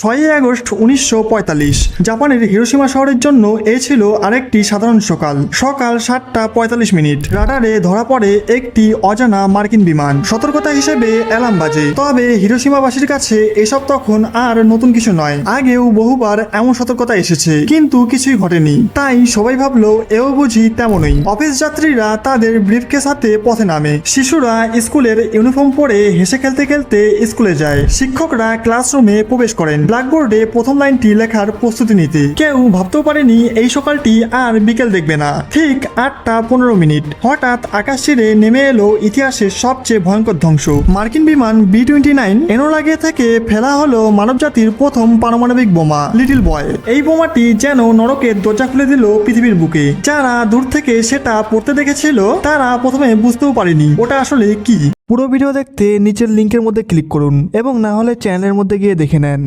ছয়ই আগস্ট উনিশশো পঁয়তাল্লিশ। জাপানের হিরোসীমা শহরের জন্য এ ছিল আরেকটি সাধারণ সকাল। সকাল সাতটা পঁয়তাল্লিশ মিনিট। রাডারে ধরা পড়ে একটি অজানা মার্কিন বিমান। সতর্কতা হিসেবে অ্যালার্ম বাজে। তবে হিরোসীমাবাসীর কাছে এসব তখন আর নতুন কিছু নয়। আগেও বহুবার এমন সতর্কতা এসেছে, কিন্তু কিছুই ঘটেনি। তাই সবাই ভাবলো, এও বুঝি তেমনই। অফিস যাত্রীরা তাদের ব্রিফকেস হাতে পথে নামে। শিশুরা স্কুলের ইউনিফর্ম পরে হেসে খেলতে খেলতে স্কুলে যায়। শিক্ষকরা ক্লাসরুমে প্রবেশ করেন। ব্ল্যাকবোর্ডে প্রথম লাইনটি লেখার প্রস্তুতি নিতে। কেউ ভাবতেও পারেনি এই সকালটি আর বিকেল দেখবে না। ঠিক আটটা পনেরো মিনিট। হঠাৎ আকাশ ছেড়ে নেমে এলো ইতিহাসের সবচেয়ে ভয়ঙ্কর ধ্বংস। মার্কিন বিমান বি টোয়েন্টি নাইন এনোলাগে থেকে ফেলা হলো মানবজাতির প্রথম পারমাণবিক বোমা, লিটিল বয়। এই বোমাটি যেন নরকের দরজা খুলে দিল পৃথিবীর বুকে। যারা দূর থেকে সেটা পড়তে দেখেছিল, তারা প্রথমে বুঝতেও পারেনি ওটা আসলে কি। পুরো ভিডিও দেখতে নিচের লিঙ্কের মধ্যে ক্লিক করুন এবং না হলে চ্যানেলের মধ্যে গিয়ে দেখে নেন।